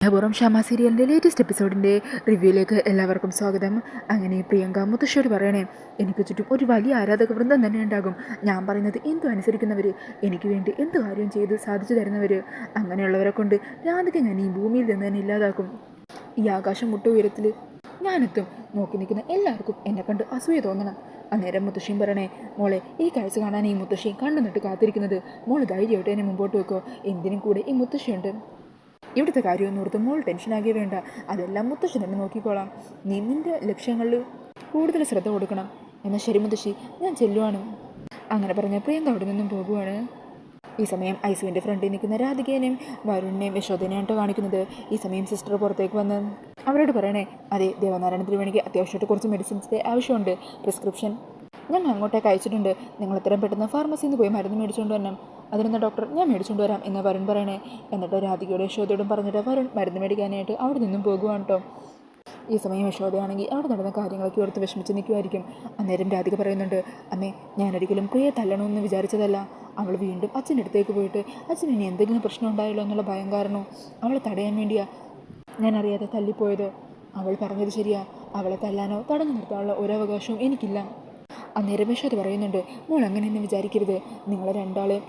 സ്നേഹപൂർവം ഷാമ സീരിയലിന്റെ ലേറ്റസ്റ്റ് എപ്പിസോഡിന്റെ റിവ്യൂയിലേക്ക് എല്ലാവർക്കും സ്വാഗതം. അങ്ങനെ പ്രിയങ്ക മുത്തശ്ശിയോട് പറയണേ എനിക്ക് ചുറ്റും ഒരു വലിയ ആരാധക വൃന്ദം തന്നെ ഉണ്ടാകും. ഞാൻ പറയുന്നത് എന്തും അനുസരിക്കുന്നവർ എനിക്ക് വേണ്ടി എന്ത് കാര്യം ചെയ്ത് സാധിച്ചു തരുന്നവർ അങ്ങനെയുള്ളവരെ കൊണ്ട് രാധിക ഞാൻ ഈ ഭൂമിയിൽ നിന്ന് തന്നെ ഇല്ലാതാക്കും. ഈ ആകാശം മുട്ട ഉയരത്തിൽ ഞാനെത്തും. നോക്കി നിൽക്കുന്ന എല്ലാവർക്കും എന്നെ കണ്ട് അസൂയ തോന്നണം. അന്നേരം മുത്തശ്ശിയും പറയണേ മോളെ ഈ കാഴ്ച കാണാൻ ഈ മുത്തശ്ശിയും കണ്ണു നട്ട് കാത്തിരിക്കുന്നത്. മോൾ ധൈര്യമായിട്ട് എന്നെ മുമ്പോട്ട് വെക്കോ. എന്തിനും കൂടെ ഈ മുത്തശ്ശിയുണ്ട്. ഇവിടുത്തെ കാര്യമൊന്നും ഓർത്ത് മോൾ ടെൻഷനാകേ വേണ്ട. അതെല്ലാം മുത്തശ്ശി തന്നെ നോക്കിക്കോളാം. നീ നിന്റെ ലക്ഷ്യങ്ങളിൽ കൂടുതൽ ശ്രദ്ധ കൊടുക്കണം. എന്നാൽ ശരി മുത്തശ്ശി ഞാൻ ചെല്ലുവാണ്. അങ്ങനെ പറഞ്ഞ പ്രിയങ്ക അവിടെ നിന്നും പോകുവാണ്. ഈ സമയം ഐസുവിന്റെ ഫ്രണ്ടിൽ നിൽക്കുന്ന രാധികേനെയും വരുണിനെയും യശോധനെയാണ് കേട്ടോ കാണിക്കുന്നത്. ഈ സമയം സിസ്റ്റർ പുറത്തേക്ക് വന്ന് അവരോട് പറയണേ അതെ ദേവനാരായണ ത്രിവേണിക്ക് അത്യാവശ്യമായിട്ട് കുറച്ച് മെഡിസിൻസിന്റെ ആവശ്യമുണ്ട്. പ്രിസ്ക്രിപ്ഷൻ ഞാൻ അങ്ങോട്ടേക്ക് അയച്ചിട്ടുണ്ട്. നിങ്ങൾ എത്രയും പെട്ടെന്ന് ഫാർമസിയിൽ നിന്ന് പോയി മരുന്ന് മേടിച്ചുകൊണ്ട് വരണം. അതിനെന്താ ഡോക്ടർ ഞാൻ മേടിച്ചുകൊണ്ട് വരാം എന്ന് വരുൺ പറയണേ. എന്നിട്ട് രാധികയോട് യശോദയോടും പറഞ്ഞിട്ട് വരുൺ മരുന്ന് മേടിക്കാനായിട്ട് അവിടെ നിന്നും പോകുവാണ് കേട്ടോ ഈ സമയം യശോദയാണെങ്കിൽ അവിടെ നടന്ന കാര്യങ്ങളൊക്കെ ഓർത്ത് വിഷമിച്ച് നിൽക്കുമായിരിക്കും അന്നേരം രാധിക പറയുന്നുണ്ട് അമ്മേ ഞാനൊരിക്കലും പ്രിയെ തല്ലണമെന്ന് വിചാരിച്ചതല്ല. അവൾ വീണ്ടും അച്ഛന്റെ അടുത്തേക്ക് പോയിട്ട് അച്ഛന് ഇനി എന്തെങ്കിലും പ്രശ്നം ഉണ്ടായല്ലോ എന്നുള്ള ഭയം കാരണവും അവളെ തടയാൻ വേണ്ടിയാ ഞാൻ അറിയാതെ തല്ലിപ്പോയത്. അവൾ പറഞ്ഞത് ശരിയാ. അവളെ തല്ലാനോ തടഞ്ഞു നിർത്താനുള്ള ഒരു അവകാശവും എനിക്കില്ല. അന്നേരം യശോദ പറയുന്നുണ്ട് മോൾ അങ്ങനെ തന്നെ വിചാരിക്കരുത്. നിങ്ങളെ രണ്ടാളെയും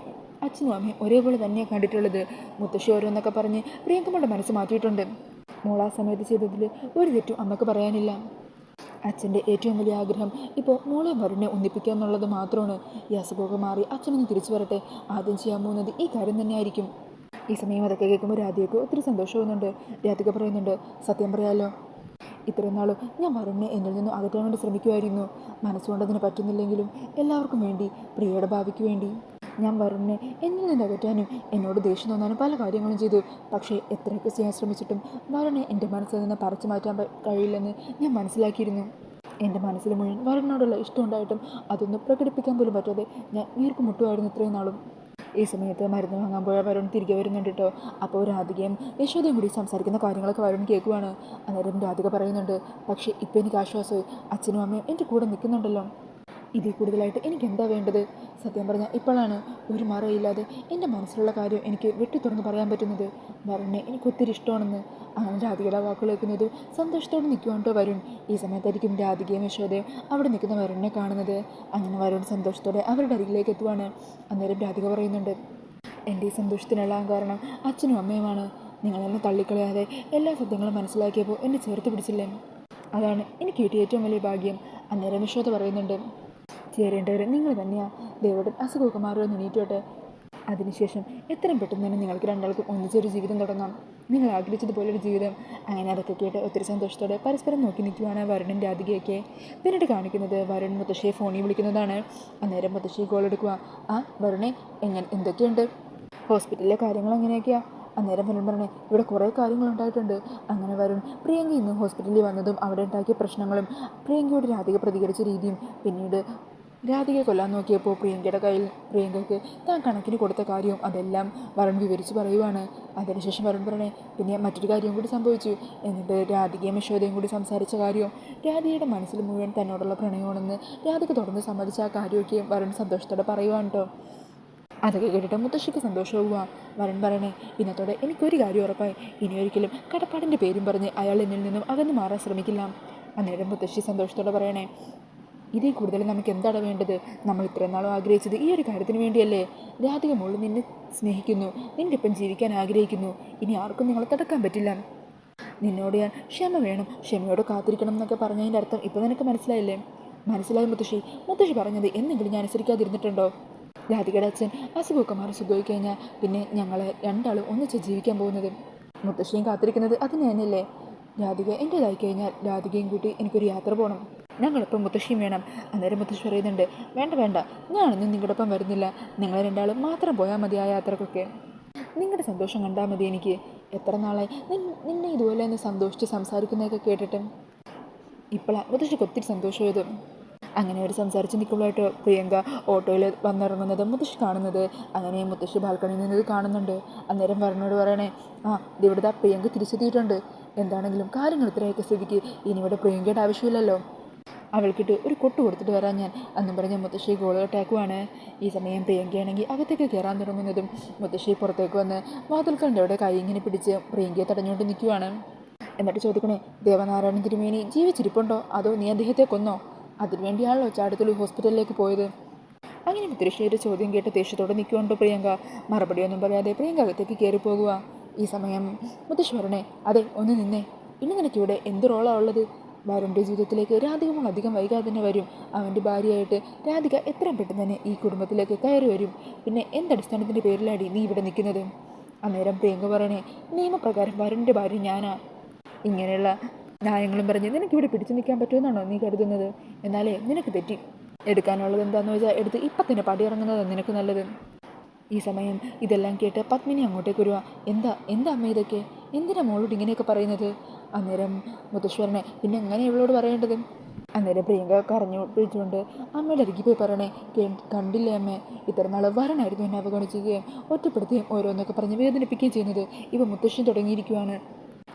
അച്ഛനും അമ്മയും ഒരേപോലെ തന്നെയാണ് കണ്ടിട്ടുള്ളത്. മുത്തശ്ശി ഓരോന്നൊക്കെ പറഞ്ഞ് പ്രിയങ്കമ്മയുടെ മനസ്സ് മാറ്റിയിട്ടുണ്ട്. ആ സമയത്ത് ചെയ്തതിൽ ഒരു തെറ്റും അമ്മയ്ക്ക് പറയാനില്ല. അച്ഛന്റെ ഏറ്റവും വലിയ ആഗ്രഹം ഇപ്പോൾ മോളെ വരുണെ ഒന്നിപ്പിക്കുക എന്നുള്ളത് മാത്രമാണ്. ഈ അസുഖമൊക്കെ മാറി അച്ഛനൊന്ന് തിരിച്ചു വരട്ടെ. ആദ്യം ചെയ്യാൻ പോകുന്നത് ഈ കാര്യം തന്നെയായിരിക്കും. ഈ സമയം അതൊക്കെ കേൾക്കുമ്പോൾ രാധികയ്ക്ക് ഒത്തിരി സന്തോഷമാകുന്നുണ്ട് രാധിക പറയുന്നുണ്ട് സത്യം പറയാലോ ഇത്രയും നാളും ഞാൻ വരുണിനെ എന്നിൽ നിന്നും അകറ്റാൻ വേണ്ടി ശ്രമിക്കുമായിരുന്നു. മനസ്സുകൊണ്ട് അതിന് പറ്റുന്നില്ലെങ്കിലും എല്ലാവർക്കും വേണ്ടി പ്രിയയുടെ ഭാവിക്ക് വേണ്ടി. ഞാൻ വരുണിനെ എന്നിൽ നിന്ന് അകറ്റാനും എന്നോട് ദേഷ്യം തോന്നാനും പല കാര്യങ്ങളും ചെയ്തു. പക്ഷേ എത്രയൊക്കെ ചെയ്യാൻ ശ്രമിച്ചിട്ടും വരുണെ എന്റെ മനസ്സിൽ നിന്ന് പറിച്ചു മാറ്റാൻ കഴിയില്ലെന്ന് ഞാൻ മനസ്സിലാക്കിയിരുന്നു. എന്റെ മനസ്സിൽ മുഴുവൻ വരുണിനോടുള്ള ഇഷ്ടമുണ്ടായിട്ടും അതൊന്നും പ്രകടിപ്പിക്കാൻ പോലും പറ്റാതെ ഞാൻ വീർപ്പ് മുട്ടുമായിരുന്നു ഇത്രയും നാളും. ഈ സമയത്ത് മരുന്ന് വാങ്ങാൻ പോയ വരുൺ തിരികെ വരുന്നുണ്ട് കേട്ടോ. അപ്പോൾ രാധികയും യശോദയും കൂടി സംസാരിക്കുന്ന കാര്യങ്ങളൊക്കെ വരുൺ കേൾക്കുവാണ്. അന്നേരം രാധിക പറയുന്നുണ്ട് പക്ഷേ ഇപ്പം എനിക്ക് ആശ്വാസമായി. അച്ഛനും അമ്മയും എന്റെ കൂടെ നിൽക്കുന്നുണ്ടല്ലോ. ഇതിൽ കൂടുതലായിട്ട് എനിക്ക് എന്താ വേണ്ടത്? സത്യം പറഞ്ഞാൽ ഇപ്പോഴാണ് ഒരു മറയില്ലാതെ എന്റെ മനസ്സിലുള്ള കാര്യം എനിക്ക് വെട്ടി തുറന്ന് പറയാൻ പറ്റുന്നത്. വരുണിനെ എനിക്ക് ഒത്തിരി ഇഷ്ടമാണെന്ന്. അങ്ങനെ രാധികയുടെ വാക്കുകൾ കേൾക്കുന്നത് സന്തോഷത്തോടെ നിൽക്കുവാണ്ടോ വരുൺ. ഈ സമയത്തായിരിക്കും രാധികയും യശോദയും അവിടെ നിൽക്കുന്ന വരുണിനെ കാണുന്നത്. അങ്ങനെ വരുൺ സന്തോഷത്തോടെ അവരുടെ അരികിലേക്ക് എത്തുവാണ്. അന്നേരം രാധിക പറയുന്നുണ്ട് എന്റെ ഈ സന്തോഷത്തിനെല്ലാം കാരണം അച്ഛനും അമ്മയുമാണ്. നിങ്ങളെന്നെ തള്ളിക്കളയാതെ എല്ലാ സത്യങ്ങളും മനസ്സിലാക്കിയപ്പോൾ എന്നെ ചേർത്ത് പിടിച്ചില്ലേ? അതാണ് എനിക്ക് കിട്ടിയ ഏറ്റവും വലിയ ഭാഗ്യം. അന്നേരം യശോദ പറയുന്നുണ്ട് ചേരേണ്ടവർ നിങ്ങൾ തന്നെയാണ് ദൈവം അസുഖമൊക്കെ മാറുമെന്ന് എണീറ്റോട്ടെ. അതിനുശേഷം എത്രയും പെട്ടെന്ന് തന്നെ നിങ്ങൾക്ക് രണ്ടാൾക്കും ഒന്നിച്ചൊരു ജീവിതം തുടങ്ങാം. നിങ്ങൾ ആഗ്രഹിച്ചതുപോലൊരു ജീവിതം. അങ്ങനെ അതൊക്കെ കേട്ട് ഒത്തിരി സന്തോഷത്തോടെ പരസ്പരം നോക്കി നിൽക്കുവാണ് വരുണൻ രാധികയൊക്കെ. പിന്നീട് കാണിക്കുന്നത് വരുൺ മുത്തശ്ശിയെ ഫോണിൽ വിളിക്കുന്നതാണ്. അന്നേരം മുത്തശ്ശി കോൾ എടുക്കുക ആ വരുണെ എങ്ങനെ എന്തൊക്കെയുണ്ട്? ഹോസ്പിറ്റലിലെ കാര്യങ്ങൾ എങ്ങനെയൊക്കെയാണ് അന്നേരം വരുൺ പറഞ്ഞേ ഇവിടെ കുറേ കാര്യങ്ങളുണ്ടായിട്ടുണ്ട് അങ്ങനെ വരുൺ പ്രിയങ്ക ഇന്ന് ഹോസ്പിറ്റലിൽ വന്നതും അവിടെ ഉണ്ടാക്കിയ പ്രശ്നങ്ങളും പ്രിയങ്കയോട് രാധിക പ്രതികരിച്ച രീതിയും പിന്നീട് രാധികയെ കൊല്ലാൻ നോക്കിയപ്പോൾ പ്രിയങ്കയുടെ കയ്യിൽ പ്രിയങ്കയ്ക്ക് താൻ കണക്കിന് കൊടുത്ത കാര്യവും അതെല്ലാം വരൺ വിവരിച്ച് പറയുവാണ്. അതിനുശേഷം വരൺ പറഞ്ഞേ പിന്നെ മറ്റൊരു കാര്യവും കൂടി സംഭവിച്ചു. എന്നിട്ട് രാധികയും യശോദയും കൂടി സംസാരിച്ച കാര്യവും രാധികയുടെ മനസ്സിൽ മുഴുവൻ തന്നോടുള്ള പ്രണയമാണെന്ന് രാധിക തുടർന്ന് സമ്മതിച്ച ആ കാര്യമൊക്കെ വരുൺ സന്തോഷത്തോടെ പറയുവാണ് കേട്ടോ അതൊക്കെ കേട്ടിട്ട് മുത്തശ്ശിക്ക് സന്തോഷമാവുക. വരൺ പറയണേ ഇന്നത്തോടെ എനിക്കൊരു കാര്യം ഉറപ്പായി. ഇനിയൊരിക്കലും കടപ്പാടിന്റെ പേരും പറഞ്ഞ് അയാൾ എന്നിൽ നിന്നും അകന്നു മാറാൻ ശ്രമിക്കില്ല. അന്നേരം മുത്തശ്ശി സന്തോഷത്തോടെ പറയണേ ഇതിൽ കൂടുതൽ നമുക്ക് എന്താണ് വേണ്ടത്? നമ്മൾ ഇത്രയും നാളും ആഗ്രഹിച്ചത് ഈ ഒരു കാര്യത്തിന് വേണ്ടിയല്ലേ? രാധിക മോൾ നിന്നെ സ്നേഹിക്കുന്നു നിന്റെ ഒപ്പം ജീവിക്കാൻ ആഗ്രഹിക്കുന്നു. ഇനി ആർക്കും നിങ്ങളെ തടക്കാൻ പറ്റില്ല. നിന്നോട് ഞാൻ ക്ഷമ വേണം ക്ഷമയോട് കാത്തിരിക്കണം എന്നൊക്കെ പറഞ്ഞതിന്റെ അർത്ഥം ഇപ്പം നിനക്ക് മനസ്സിലായില്ലേ? മനസ്സിലായി മുത്തശ്ശി. മുത്തശ്ശി പറഞ്ഞത് എന്നെങ്കിലും ഞാൻ അനുസരിക്കാതിരുന്നിട്ടുണ്ടോ? രാധികയുടെ അച്ഛൻ അസുഖമൊക്കെ മാറി സുഖമായി കഴിഞ്ഞാൽ പിന്നെ ഞങ്ങൾ രണ്ടാളും ഒന്നിച്ച് ജീവിക്കാൻ പോകുന്നത്. മുത്തശ്ശിയും കാത്തിരിക്കുന്നത് അതിന് തന്നെയല്ലേ? രാധിക എന്റേതായി കഴിഞ്ഞാൽ രാധികയും കൂട്ടി എനിക്കൊരു യാത്ര പോകണം ഞങ്ങളിപ്പം മുത്തശ്ശിയും വേണം. അന്നേരം മുത്തശ്ശി പറയുന്നുണ്ട് വേണ്ട വേണ്ട ഞാനൊന്നും നിങ്ങളുടെ ഒപ്പം വരുന്നില്ല. നിങ്ങൾ രണ്ടാളും മാത്രം പോയാൽ മതി ആ യാത്രക്കൊക്കെ. നിങ്ങളുടെ സന്തോഷം കണ്ടാൽ മതി എനിക്ക്. എത്ര നാളായി? നിന്നെ ഇതുപോലെ ഒന്ന് സന്തോഷിച്ച് സംസാരിക്കുന്നതൊക്കെ കേട്ടിട്ട്. ഇപ്പോഴാണ് മുത്തശ്ശിക്ക് ഒത്തിരി സന്തോഷമായത്. അങ്ങനെ അവർ സംസാരിച്ച് നിൽക്കുമ്പോഴായിട്ട് പ്രിയങ്ക ഓട്ടോയിൽ വന്നിറങ്ങുന്നത് മുത്തശ്ശി കാണുന്നത്. അങ്ങനെ മുത്തശ്ശി ബാൽക്കണിയിൽ നിന്ന് കാണുന്നുണ്ട്. അന്നേരം വരണോട് പറയണേ ആ ഇതിവിടുത്തെ പ്രിയങ്ക തിരിച്ചെത്തിയിട്ടുണ്ട്. എന്താണെങ്കിലും കാര്യങ്ങൾ ഇത്രയൊക്കെ സ്ഥിതിക്ക്. ഇനി ഇവിടെ പ്രിയങ്കയുടെ ആവശ്യമില്ലല്ലോ. അവൾക്കിട്ട് ഒരു കൊട്ട് കൊടുത്തിട്ട് വരാൻ ഞാൻ. അന്നും പറഞ്ഞ മുത്തശ്ശി ഗോളോട്ടാക്കുവാണ് ഈ സമയം പ്രിയങ്കയാണെങ്കിൽ അകത്തേക്ക് കയറാൻ തുടങ്ങുന്നതും മുത്തശ്ശി പുറത്തേക്ക് വന്ന് വാതിൽക്കലിന്റെ അവിടെ കൈ ഇങ്ങനെ പിടിച്ച് പ്രിയങ്കയെ തടഞ്ഞുകൊണ്ട് നിൽക്കുവാണ്. എന്നിട്ട് ചോദിക്കണേ ദേവനാരായണൻ തിരുമേനി ജീവിച്ചിരിപ്പുണ്ടോ? അതോ നീ അദ്ദേഹത്തെ കൊന്നോ? അതിനുവേണ്ടിയാണല്ലോ ചാടത്തുള്ളി ഹോസ്പിറ്റലിലേക്ക് പോയത്. അങ്ങനെ മുത്തശ്ശിയുടെ ചോദ്യം കേട്ട് ദേഷ്യത്തോടെ നിൽക്കുന്നുണ്ടോ പ്രിയങ്ക. മറുപടിയൊന്നും പറയാതെ പ്രിയങ്ക അകത്തേക്ക് കയറി പോകുക ഈ സമയം പറഞ്ഞേ അതെ ഒന്ന് നിന്നേ. ഇന്ന് നിനക്കിവിടെ എന്ത് റോളാണ് ഉള്ളത്? വരുണിന്റെ ജീവിതത്തിലേക്ക് രാധിക അധികം വൈകാതെ തന്നെ വരും. അവന്റെ ഭാര്യയായിട്ട് രാധിക എത്രയും പെട്ടെന്ന് തന്നെ ഈ കുടുംബത്തിലേക്ക് കയറി വരും. പിന്നെ എന്തടിസ്ഥാനത്തിന്റെ പേരിലാടി നീ ഇവിടെ നിൽക്കുന്നത്? അന്നേരം പ്രിയങ്ക പറയണേ നിയമപ്രകാരം വരുണിന്റെ ഭാര്യ ഞാനാ. ഇങ്ങനെയുള്ള ന്യായങ്ങളും പറഞ്ഞ് നിനക്കിവിടെ പിടിച്ചു നിൽക്കാൻ പറ്റുമെന്നാണോ നീ കരുതുന്നത്? എന്നാലേ നിനക്ക് തെറ്റി. എടുക്കാനുള്ളത് എന്താണെന്ന് വെച്ചാൽ എടുത്ത് ഇപ്പം തന്നെ പടിയിറങ്ങുന്നതാണ് നിനക്ക് നല്ലത്. ഈ സമയം ഇതെല്ലാം കേട്ട് പത്മിനി അങ്ങോട്ടേക്ക് വരുവാ. എന്താ എന്താ അമ്മ ഇതൊക്കെ? എന്തിനാ മോളോട് ഇങ്ങനെയൊക്കെ പറയുന്നത്? അന്നേരം മുത്തശ്ശേരനെ പിന്നെ എങ്ങനെ ഇവളോട് പറയേണ്ടത്? അന്നേരം പ്രിയങ്ക കരഞ്ഞു പിടിച്ചുകൊണ്ട് അമ്മയുടെ അരികി പോയി പറയണേ കണ്ടില്ലേ അമ്മേ? ഇത്ര നാൾ വരണായിരുന്നു എന്നെ അവഗണിക്കുകയും ഒറ്റപ്പെടുത്തുകയും ഓരോന്നൊക്കെ പറഞ്ഞ് വേദനിപ്പിക്കുകയും ചെയ്യുന്നത് ഇവ മുത്തശ്ശൻ തുടങ്ങിയിരിക്കുവാണ്.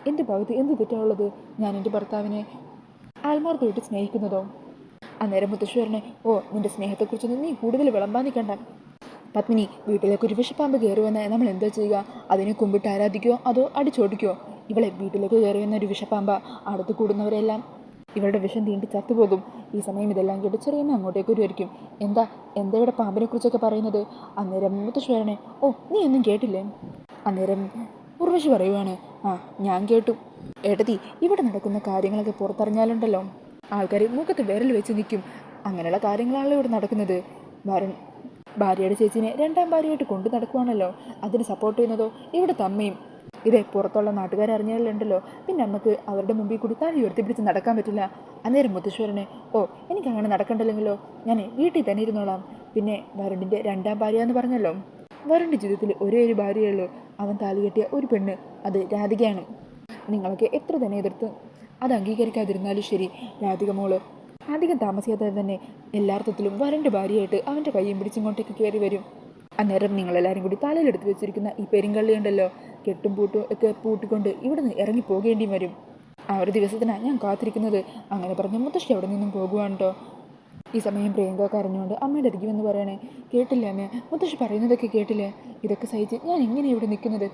എന്റെ ഭാഗത്ത് എന്ത് തെറ്റാണുള്ളത്? ഞാൻ എന്റെ ഭർത്താവിനെ ആത്മാർത്ഥമായിട്ട് സ്നേഹിക്കുന്നതോ? അന്നേരം മുത്തശ്ശേരനെ ഓ നിന്റെ സ്നേഹത്തെക്കുറിച്ചൊന്നും നീ കൂടുതൽ വിളമ്പാൻ നിൽക്കണ്ട. പത്മിനി വീട്ടിലേക്ക് ഒരു വിഷപ്പാമ്പ് കയറുമെന്ന് നമ്മൾ എന്താ ചെയ്യുക? അതിനെ കുമ്പിട്ട് ആരാധിക്കുകയോ അതോ അടിച്ചോടിക്കുകയോ ഇവളെ വീട്ടിലേക്ക് കയറി വന്ന ഒരു വിഷപ്പാമ്പ അടുത്ത് കൂടുന്നവരെല്ലാം ഇവളുടെ വിഷം തീണ്ടി ചത്തുപോകും ഈ സമയം ഇതെല്ലാം കേട്ട് ചെറിയമ്മ അങ്ങോട്ടേക്ക് വരുമായിരിക്കും എന്താ എന്താ ഇവിടെ പാമ്പിനെ കുറിച്ചൊക്കെ പറയുന്നത്? അന്നേരം മുത്തശ്ശേരനെ ഓ നീ ഒന്നും കേട്ടില്ലേ? അന്നേരം ഉർവശി പറയുവാണ് ആ ഞാൻ കേട്ടു. ഏട്ടതി ഇവിടെ നടക്കുന്ന കാര്യങ്ങളൊക്കെ പുറത്തറിഞ്ഞാലുണ്ടല്ലോ. ആൾക്കാർ മുഖത്ത് വിരൽ വെച്ച് നിൽക്കും. അങ്ങനെയുള്ള കാര്യങ്ങളാണല്ലോ ഇവിടെ നടക്കുന്നത്. വരൺ ഭാര്യയുടെ ചേച്ചിനെ രണ്ടാം ഭാര്യയായിട്ട് കൊണ്ടു നടക്കുവാണല്ലോ. അതിന് സപ്പോർട്ട് ചെയ്യുന്നതോ? ഇവിടെ തമ്മയും ഇതേ പുറത്തുള്ള നാട്ടുകാർ അറിഞ്ഞാലുണ്ടല്ലോ പിന്നെ നമുക്ക് അവരുടെ മുമ്പിൽ കൂടി താഴെ ഉയർത്തി പിടിച്ച് നടക്കാൻ പറ്റില്ല. അന്നേരം മുത്തശ്വരനെ ഓ എനിക്ക് അങ്ങനെ നടക്കണ്ടല്ലെങ്കിലോ? ഞാൻ വീട്ടിൽ തന്നെ ഇരുന്നോളാം. പിന്നെ വരുണിന്റെ രണ്ടാം ഭാര്യ എന്ന് പറഞ്ഞല്ലോ. വരുണിന്റെ ജീവിതത്തിൽ ഒരേ ഒരു ഭാര്യയുള്ളൂ അവൻ താലി കെട്ടിയ ഒരു പെണ്ണ് അത് രാധികയാണ്. നിങ്ങളൊക്കെ എത്ര തന്നെ എതിർത്ത്? അത് അംഗീകരിക്കാതിരുന്നാലും ശരി രാധിക മോൾ. അധികം താമസിയാതെ തന്നെ എല്ലാർത്ഥത്തിലും വരന്റെ ഭാര്യയായിട്ട് അവന്റെ കയ്യും പിടിച്ചിങ്ങോട്ടേക്ക് കയറി വരും. അന്നേരം നിങ്ങളെല്ലാവരും കൂടി തലയിലെടുത്ത് വെച്ചിരിക്കുന്ന ഈ പെരിങ്കള്ളി ഉണ്ടല്ലോ കെട്ടും പൂട്ടും ഒക്കെ പൂട്ടിക്കൊണ്ട് ഇവിടെ നിന്ന് ഇറങ്ങി പോകേണ്ടിയും വരും. ആ ഒരു ദിവസത്തിനാണ് ഞാൻ കാത്തിരിക്കുന്നത്. അങ്ങനെ പറഞ്ഞ മുത്തശ്ശി അവിടെ നിന്നും പോകുവാണ് ഈ സമയം പ്രിയങ്ക കരഞ്ഞുകൊണ്ട് അമ്മയുടെ അരികി വന്ന് പറയണേ കേട്ടില്ല അമ്മ മുത്തശ്ശി പറയുന്നതൊക്കെ കേട്ടില്ലേ? ഇതൊക്കെ സഹിച്ച് ഞാൻ എങ്ങനെ ഇവിടെ നിൽക്കുന്നത്?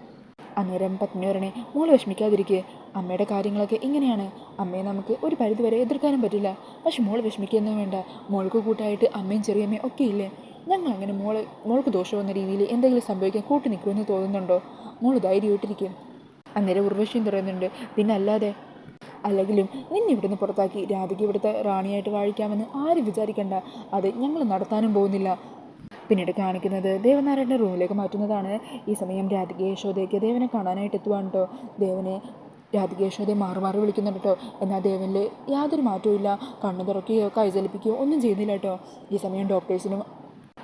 അന്നേരം പത്നി പറയണേ മോൾ വിഷമിക്കാതിരിക്കുക അമ്മയുടെ കാര്യങ്ങളൊക്കെ ഇങ്ങനെയാണ്. അമ്മയെ നമുക്ക് ഒരു പരിധിവരെ എതിർക്കാനും പറ്റില്ല. പക്ഷെ മോൾ വിഷമിക്കുകയൊന്നും വേണ്ട. മോൾക്ക് കൂട്ടായിട്ട് അമ്മയും ചെറിയമ്മയും ഒക്കെ ഇല്ലേ? ഞങ്ങൾ അങ്ങനെ മോൾ മോൾക്ക് ദോഷമെന്ന രീതിയിൽ എന്തെങ്കിലും സംഭവിക്കാൻ കൂട്ടി നിൽക്കുമെന്ന് തോന്നുന്നുണ്ടോ? മോൾ ധൈര്യമായിട്ടിരിക്കും. അന്നേരം ഉർവശിയും പറയുന്നുണ്ട് പിന്നെ അല്ലാതെ അല്ലെങ്കിലും നിന്നെ ഇവിടുന്ന് പുറത്താക്കി രാധയ്ക്ക് ഇവിടുത്തെ റാണിയായിട്ട് വാഴിക്കാമെന്ന് ആരും വിചാരിക്കണ്ട. അത് ഞങ്ങൾ നടത്താനും പോകുന്നില്ല. പിന്നീട് കാണിക്കുന്നത് ദേവനാരായണന്റെ റൂമിലേക്ക് മാറ്റുന്നതാണ്. ഈ സമയം രാധിക യശോദയ്ക്ക് ദേവനെ കാണാനായിട്ട് എത്തുവാണ് കേട്ടോ ദേവനെ രാധിക യശോദയെ മാറി മാറി വിളിക്കുന്നുണ്ട് കേട്ടോ എന്നാൽ ദേവനിൽ യാതൊരു മാറ്റവും ഇല്ല കണ്ണു തുറക്കുകയോ കൈ ചലിപ്പിക്കുകയോ ഒന്നും ചെയ്യുന്നില്ല കേട്ടോ ഈ സമയം ഡോക്ടേഴ്സിനും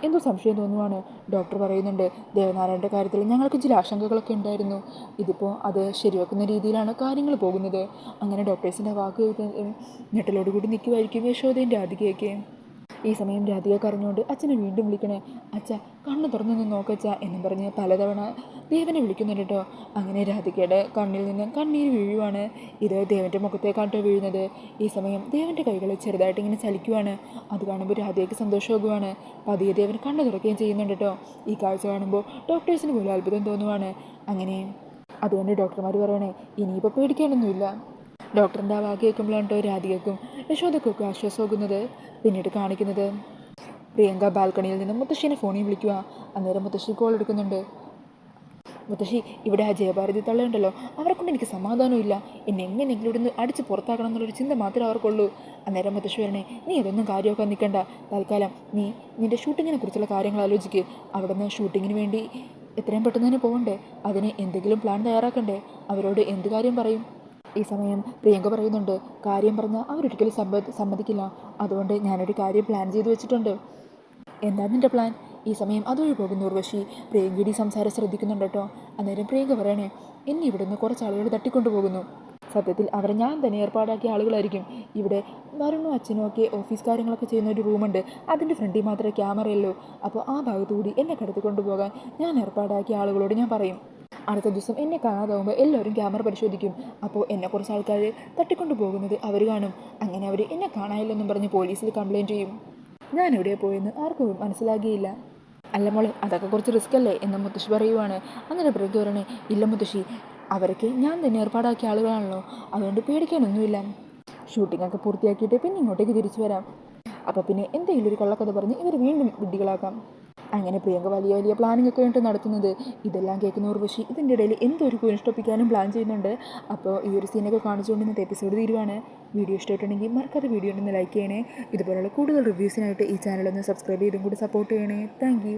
എന്തോ സംശയം തോന്നുവാണ്. ഡോക്ടർ പറയുന്നുണ്ട് ദേവനാരായണന്റെ കാര്യത്തിൽ ഞങ്ങൾക്ക് ചില ആശങ്കകളൊക്കെ ഉണ്ടായിരുന്നു. ഇതിപ്പോൾ അത് ശരിവെക്കുന്ന രീതിയിലാണ് കാര്യങ്ങൾ പോകുന്നത്. അങ്ങനെ ഡോക്ടേഴ്സിന്റെ വാക്ക് കേട്ട് ഞെട്ടലോട് കൂടി നിൽക്കുമായിരിക്കും യശോദയും രാധികയൊക്കെ. ഈ സമയം രാധിക കരഞ്ഞുകൊണ്ട് അച്ഛനെ വീണ്ടും വിളിക്കണേ. അച്ഛ കണ്ണ് തുറന്നൊന്ന് നോക്കച്ച എന്ന് പറഞ്ഞ് പലതവണ ദേവനെ വിളിക്കുന്നുണ്ട് കേട്ടോ. അങ്ങനെ രാധികയുടെ കണ്ണിൽ നിന്ന് കണ്ണീര് വീഴുവാണ്. ഇത് ദേവന്റെ മുഖത്തേക്കാട്ടോ വീഴുന്നത്. ഈ സമയം ദേവന്റെ കൈകൾ ചെറുതായിട്ട് ഇങ്ങനെ ചലിക്കുവാണ്. അത് കാണുമ്പോൾ രാധികയ്ക്ക് സന്തോഷമാകുവാണ്. പതിയെ ദേവൻ കണ്ണു തുറക്കുകയും ചെയ്യുന്നുണ്ട് കേട്ടോ. ഈ കാഴ്ച കാണുമ്പോൾ ഡോക്ടേഴ്സിന് പോലും അത്ഭുതം തോന്നുവാണ്. അങ്ങനെ അതുകൊണ്ട് ഡോക്ടർമാർ പറയണേ ഇനിയിപ്പോൾ പേടിക്കാനൊന്നുമില്ല ഡോക്ടറിന്റെ ആ വാക്ക് കേൾക്കുമ്പോഴാണ് രാധികക്കും യശോദക്കൊക്കെ ആശ്വാസമാകുന്നത്. പിന്നീട് കാണിക്കുന്നത് പ്രിയങ്ക ബാൽക്കണിയിൽ നിന്ന് മുത്തശ്ശീനെ ഫോണിൽ വിളിക്കുക. അന്നേരം മുത്തശ്ശി കോൾ എടുക്കുന്നുണ്ട്. മുത്തശ്ശി ഇവിടെ ആ ജയഭാരതി തള്ളയുണ്ടല്ലോ അവരെ കൊണ്ട് എനിക്ക് സമാധാനമില്ല എന്നെ എങ്ങനെയെങ്കിലും ഇവിടുന്ന് അടിച്ച് പുറത്താക്കണം എന്നുള്ളൊരു ചിന്ത മാത്രമേ അവർക്കുള്ളൂ. അന്നേരം മുത്തശ്ശി വരണേ നീ അതൊന്നും കാര്യമൊക്കെ നിൽക്കണ്ട. തൽക്കാലം നീ നിന്റെ ഷൂട്ടിങ്ങിനെ കുറിച്ചുള്ള കാര്യങ്ങൾ ആലോചിക്ക്. അവിടെ നിന്ന് ഷൂട്ടിങ്ങിന് വേണ്ടി എത്രയും പെട്ടെന്ന് തന്നെ പോകണ്ടേ. അതിന് എന്തെങ്കിലും പ്ലാൻ തയ്യാറാക്കണ്ടേ? അവരോട് എന്ത് കാര്യം പറയും? ഈ സമയം പ്രിയങ്ക പറയുന്നുണ്ട് കാര്യം പറഞ്ഞാൽ അവരൊരിക്കലും സമ്മ സമ്മതിക്കില്ല. അതുകൊണ്ട് ഞാനൊരു കാര്യം പ്ലാൻ ചെയ്തു വെച്ചിട്ടുണ്ട്. എന്താ നിന്റെ പ്ലാൻ ഈ സമയം അതുവഴി പോകുന്ന ഉർവശി. പ്രിയങ്കയുടെ സംസാരം ശ്രദ്ധിക്കുന്നുണ്ട് കേട്ടോ. അന്നേരം പ്രിയങ്ക പറയണേ എന്നെ നിന്ന് കുറച്ച് ആളുകൾ തട്ടിക്കൊണ്ടു പോകുന്നു. സത്യത്തിൽ അവരെ ഞാൻ തന്നെ ഏർപ്പാടാക്കിയ ആളുകളായിരിക്കും. ഇവിടെ വരുണും അച്ഛനും ഒക്കെ ഓഫീസ് കാര്യങ്ങളൊക്കെ ചെയ്യുന്ന ഒരു റൂമുണ്ട് അതിന്റെ ഫ്രണ്ടിൽ മാത്രമേ ക്യാമറയുള്ളൂ അപ്പോൾ ആ ഭാഗത്തുകൂടി എന്നെ കടത്തിക്കൊണ്ടുപോകാൻ ഞാൻ ഏർപ്പാടാക്കിയ ആളുകളോട് ഞാൻ പറയും. അടുത്ത ദിവസം എന്നെ കാണാതാവുമ്പോൾ എല്ലാവരും ക്യാമറ പരിശോധിക്കും. അപ്പോൾ എന്നെ കുറച്ച് ആൾക്കാർ തട്ടിക്കൊണ്ടു പോകുന്നത് അവർ കാണും. അങ്ങനെ അവർ എന്നെ കാണാനില്ലെന്നും പറഞ്ഞ് പോലീസിൽ കംപ്ലയിന്റ് ചെയ്യും. ഞാൻ എവിടെ പോയെന്ന് ആർക്കും മനസ്സിലാകിയില്ല. അല്ല മോളെ അതൊക്കെ കുറച്ച് റിസ്ക് അല്ലേ എന്ന് മുത്തശ്ശി പറയുവാണ്. അങ്ങനെ പ്രകൃതി പറയണേ ഇല്ല മുത്തശ്ശി അവർക്ക് ഞാൻ തന്നെ ഏർപ്പാടാക്കിയ ആളുകളാണല്ലോ. അതുകൊണ്ട് പേടിക്കാനൊന്നുമില്ല. ഷൂട്ടിംഗ് ഒക്കെ പൂർത്തിയാക്കിയിട്ട് പിന്നെ ഇങ്ങോട്ടേക്ക് തിരിച്ചു വരാം. അപ്പോൾ പിന്നെ എന്തെങ്കിലും ഒരു കള്ളക്കഥ പറഞ്ഞ് ഇവർ വീണ്ടും വിഡ്ഢികളാക്കാം. അങ്ങനെ പ്രിയങ്ക വലിയ വലിയ പ്ലാനിങ് ഒക്കെ ആയിട്ട് നടത്തുന്നത്. ഇതെല്ലാം കേൾക്കുന്ന ഉർവശി ഇതിന്റെ ഇടയിൽ എന്തൊരു ഒരു കുനിഷ്ടപ്പിക്കാനും പ്ലാൻ ചെയ്യുന്നുണ്ട്. അപ്പോൾ ഈ ഒരു സീനൊക്കെ കാണിച്ചുകൊണ്ട് ഇന്നത്തെ എപ്പിസോഡ് തീരുവാണ്. വീഡിയോ ഇഷ്ടമായിട്ടുണ്ടെങ്കിൽ മറക്കാതെ വീഡിയോ ഒന്ന് ലൈക്ക് ചെയ്യണേ. ഇതുപോലുള്ള കൂടുതൽ റിവ്യൂസിനായിട്ട് ഈ ചാനലൊന്ന് സബ്സ്ക്രൈബ് ചെയ്തും കൂടി സപ്പോർട്ട് ചെയ്യണേ. താങ്ക്